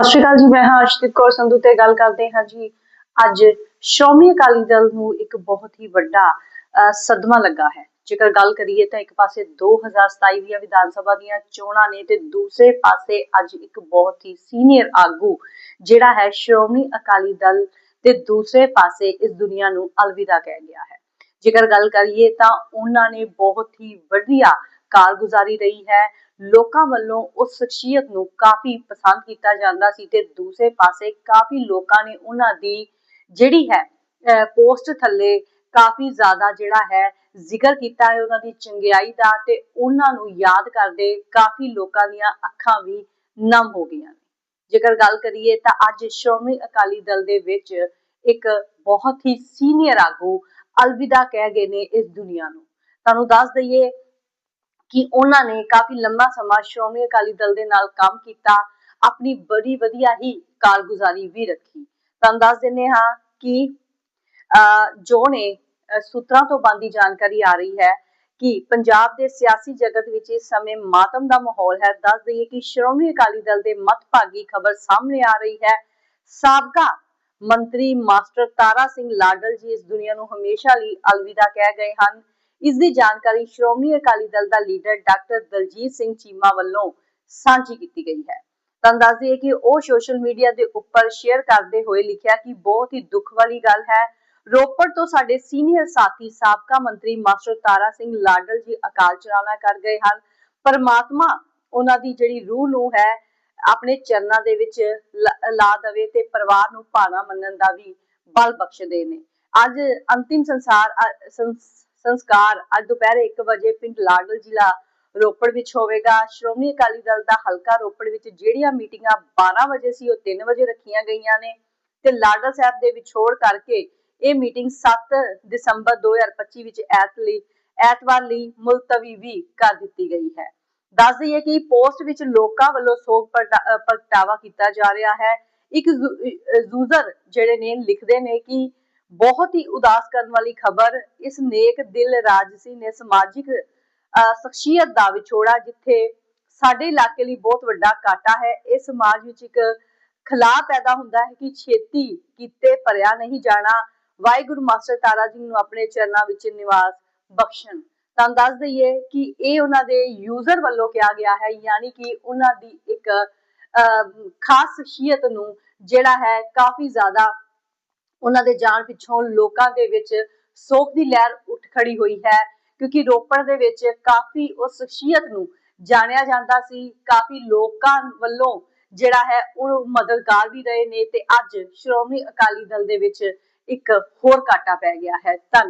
ਸਤਿ ਸ਼੍ਰੀ ਅਕਾਲ ਜੀ, ਮੈਂ ਹਾਂ ਅਰਸ਼ਦੀਪ ਕੌਰ ਸੰਧੂ ਤੇ ਗੱਲ ਕਰਦੇ ਹਾਂ ਜੀ। ਅੱਜ ਸ਼੍ਰੋਮਣੀ ਅਕਾਲੀ ਦਲ ਨੂੰ ਇੱਕ ਬਹੁਤ ਹੀ ਵੱਡਾ ਸਦਮਾ ਲੱਗਾ ਹੈ। ਜੇਕਰ ਗੱਲ ਕਰੀਏ ਤਾਂ ਇੱਕ ਪਾਸੇ 2027 ਦੀਆਂ ਵਿਧਾਨ ਸਭਾ ਦੀਆਂ ਚੋਣਾਂ ਨੇ ਤੇ ਦੂਸਰੇ ਪਾਸੇ ਅੱਜ ਇੱਕ ਬਹੁਤ ਹੀ ਸੀਨੀਅਰ ਆਗੂ ਜਿਹੜਾ ਹੈ ਸ਼੍ਰੋਮਣੀ ਅਕਾਲੀ ਦਲ ਤੇ ਦੂਸਰੇ ਪਾਸੇ ਇਸ ਦੁਨੀਆ ਨੂੰ ਅਲਵਿਦਾ ਕਹਿ ਗਿਆ ਹੈ। ਜੇਕਰ ਗੱਲ ਕਰੀਏ ਤਾਂ ਉਹਨਾਂ ਨੇ ਬਹੁਤ ਹੀ ਵਧੀਆ ਕਾਰਗੁਜ਼ਾਰੀ ਰਹੀ ਹੈ। ਲੋਕਾਂ ਵੱਲੋਂ ਉਸ ਸ਼ਖਸੀਅਤ ਨੂੰ ਕਾਫੀ ਪਸੰਦ ਕੀਤਾ ਜਾਂਦਾ ਸੀ ਤੇ ਦੂਸਰੇ ਪਾਸੇ ਕਾਫੀ ਲੋਕਾਂ ਨੇ ਉਹਨਾਂ ਦੀ ਜਿਹੜੀ ਹੈ ਪੋਸਟ ਥੱਲੇ ਕਾਫੀ ਜ਼ਿਆਦਾ ਜਿਹੜਾ ਹੈ ਜ਼ਿਕਰ ਕੀਤਾ ਹੈ, ਉਹਨਾਂ ਦੀ ਚੰਗਿਆਈ ਦਾ ਤੇ ਉਹਨਾਂ ਨੂੰ ਯਾਦ ਕਰਦੇ ਕਾਫੀ ਲੋਕਾਂ ਦੀਆਂ ਅੱਖਾਂ ਵੀ ਨਮ ਹੋ ਗਈਆਂ ਨੇ। ਜੇਕਰ ਗੱਲ ਕਰੀਏ ਤਾਂ ਅੱਜ ਸ਼੍ਰੋਮਣੀ ਅਕਾਲੀ ਦਲ ਦੇ ਵਿੱਚ ਇੱਕ ਬਹੁਤ ਹੀ ਸੀਨੀਅਰ ਆਗੂ ਅਲਵਿਦਾ ਕਹਿ ਗਏ ਨੇ ਇਸ ਦੁਨੀਆ ਨੂੰ। ਤੁਹਾਨੂੰ ਦੱਸ ਦਈਏ ਕਿ ਉਹਨਾਂ ਨੇ ਕਾਫੀ ਲੰਮਾ ਸਮਾਂ ਸ਼੍ਰੋਮਣੀ ਅਕਾਲੀ ਦਲ ਦੇ ਨਾਲ ਕੰਮ ਕੀਤਾ, ਆਪਣੀ ਬੜੀ ਵਧੀਆ ਹੀ ਕਾਰਗੁਜ਼ਾਰੀ ਵੀ ਰੱਖੀ। ਤੁਹਾਨੂੰ ਦੱਸ ਦਿੰਦੇ ਹਾਂ ਕਿ ਜੋ ਨੇ ਸੂਤਰਾਂ ਤੋਂ ਬੰਦੀ ਜਾਣਕਾਰੀ ਆ ਰਹੀ ਹੈ ਕਿ ਪੰਜਾਬ ਦੇ ਸਿਆਸੀ ਜਗਤ ਵਿੱਚ ਇਸ ਸਮੇਂ ਮਾਤਮ ਦਾ ਮਾਹੌਲ ਹੈ। ਦੱਸ ਦਈਏ ਕਿ ਸ਼੍ਰੋਮਣੀ ਅਕਾਲੀ ਦਲ ਦੇ ਮਤਭਾਗੀ ਖਬਰ ਸਾਹਮਣੇ ਆ ਰਹੀ ਹੈ। ਸਾਬਕਾ ਮੰਤਰੀ ਮਾਸਟਰ ਤਾਰਾ ਸਿੰਘ ਲਾਡਲ ਜੀ ਇਸ ਦੁਨੀਆ ਨੂੰ ਹਮੇਸ਼ਾ ਲਈ ਅਲਵਿਦਾ ਕਹਿ ਗਏ ਹਨ। ਇਸ ਦੀ ਜਾਣਕਾਰੀ ਸ਼੍ਰੋਮਣੀ ਅਕਾਲੀ ਦਲ ਦਾ ਲੀਡਰ ਡਾਕਟਰ ਦਲਜੀਤ ਸਿੰਘ ਚੀਮਾ ਵੱਲੋਂ ਸਾਂਝੀ ਕੀਤੀ ਗਈ ਹੈ। ਤੁਹਾਨੂੰ ਦੱਸ ਦਈਏ ਕਿ ਉਹ ਸੋਸ਼ਲ ਮੀਡੀਆ ਦੇ ਉੱਪਰ ਸ਼ੇਅਰ ਕਰਦੇ ਹੋਏ ਲਿਖਿਆ ਕਿ ਬਹੁਤ ਹੀ ਦੁੱਖ ਵਾਲੀ ਗੱਲ ਹੈ। ਰੋਪੜ ਤੋਂ ਸਾਡੇ ਸੀਨੀਅਰ ਸਾਥੀ, ਸਾਬਕਾ ਮੰਤਰੀ ਮਾਸਟਰ ਤਾਰਾ ਸਿੰਘ ਲਾਡਲ ਜੀ ਅਕਾਲ ਚਲਾਣਾ ਕਰ ਗਏ ਹਨ। ਪਰਮਾਤਮਾ ਉਹਨਾਂ ਦੀ ਜਿਹੜੀ ਰੂਹ ਨੂੰ ਹੈ, ਆਪਣੇ ਚਰਨਾਂ ਦੇ ਵਿੱਚ ਲਾ ਦਵੇ ਤੇ ਪਰਿਵਾਰ ਨੂੰ ਭਾਣਾ ਮੰਨਣ ਦਾ ਵੀ ਬਲ ਬਖਸ਼ ਦੇ ਨੇ। ਅੱਜ ਅੰਤਿਮ ਸੰਸਾਰ ਸੰਸਕਾਰ ਅੱਜ ਦੁਪਹਿਰੇ 1 ਵਜੇ ਪਿੰਡ ਲਾਡਲ ਜ਼ਿਲ੍ਹਾ ਰੋਪੜ ਵਿੱਚ ਹੋਵੇਗਾ। ਸ਼੍ਰੋਮਣੀ ਅਕਾਲੀ ਦਲ ਦਾ ਹਲਕਾ ਰੋਪੜ ਵਿੱਚ ਜਿਹੜੀਆਂ ਮੀਟਿੰਗਾਂ 12 ਵਜੇ ਸੀ, ਉਹ 3 ਵਜੇ ਰੱਖੀਆਂ ਗਈਆਂ ਨੇ ਤੇ ਲਾਡਲ ਸਾਹਿਬ ਦੇ ਵਿਛੋੜ ਕਰਕੇ ਇਹ ਮੀਟਿੰਗ 7 ਦਸੰਬਰ 2025 ਵਿੱਚ ਐਤ ਲਈ ਐਤਵਾਰ ਲਈ ਮੁਲਤਵੀ ਵੀ ਕਰ ਦਿੱਤੀ ਗਈ ਹੈ। ਦੱਸ ਦਈਏ ਕਿ ਪੋਸਟ ਵਿੱਚ ਲੋਕਾਂ ਵੱਲੋਂ ਸੋਗ ਪ੍ਰਗਟਾ- ਪ੍ਰਗਟਾਵਾ ਕੀਤਾ ਜਾ ਰਿਹਾ ਹੈ। ਇੱਕ ਯੂਜ਼ਰ ਜਿਹੜੇ ਨੇ ਲਿਖਦੇ ਨੇ ਕਿ ਬਹੁਤ ਹੀ ਉਦਾਸ ਕਰਨ ਵਾਲੀ ਖਬਰ ਇਸ ਨੇਕ ਦਿਲ ਰਾਜਸੀ ਨੇ ਸਮਾਜਿਕ ਸ਼ਖਸੀਅਤ ਦਾ ਵਿਛੋੜਾ ਜਿੱਥੇ ਸਾਡੇ ਇਲਾਕੇ ਲਈ ਬਹੁਤ ਵੱਡਾ ਘਾਟਾ ਹੈ। ਇਹ ਸਮਾਜ ਵਿੱਚ ਇੱਕ ਖਲਾਅ ਪੈਦਾ ਹੁੰਦਾ ਹੈ ਕਿ ਛੇਤੀ ਕੀਤੇ ਭਰਿਆ ਨਹੀਂ ਜਾਣਾ। ਵਾਹਿਗੁਰੂ ਮਾਸਟਰ ਤਾਰਾ ਜੀ ਨੂੰ ਆਪਣੇ ਚਰਨਾਂ ਵਿੱਚ ਨਿਵਾਸ ਬਖਸ਼ਣ। ਤਾਂ ਦੱਸ ਦਈਏ ਕਿ ਇਹ ਉਹਨਾਂ ਦੇ ਯੂਜ਼ਰ ਵੱਲੋਂ ਕਿਹਾ ਗਿਆ ਹੈ, ਯਾਨੀ ਕਿ ਉਹਨਾਂ ਦੀ ਇੱਕ ਖਾਸ ਸ਼ਖਸੀਅਤ ਨੂੰ ਜਿਹੜਾ ਹੈ ਕਾਫੀ ਜ਼ਿਆਦਾ ਉਹਨਾਂ ਦੇ ਜਾਣ ਪਿੱਛੋਂ ਲੋਕਾਂ ਦੇ ਵਿੱਚ ਸੋਖ ਦੀ ਲਹਿਰ ਉੱਠ ਖੜੀ ਹੋਈ ਹੈ, ਕਿਉਂਕਿ ਰੋਪੜ ਦੇ ਵਿੱਚ ਕਾਫੀ ਉਸ ਸ਼ਖਸੀਅਤ ਨੂੰ ਜਾਣਿਆ ਜਾਂਦਾ ਸੀ, ਕਾਫੀ ਲੋਕਾਂ ਵੱਲੋਂ ਜਿਹੜਾ ਹੈ ਉਹ ਮਦਦਗਾਰ ਵੀ ਰਹੇ ਨੇ ਤੇ ਅੱਜ ਸ਼੍ਰੋਮਣੀ ਅਕਾਲੀ ਦਲ ਦੇ ਵਿੱਚ ਇੱਕ ਹੋਰ ਕਾਟਾ ਪੈ ਗਿਆ ਹੈ। ਧੰਨਵਾਦ।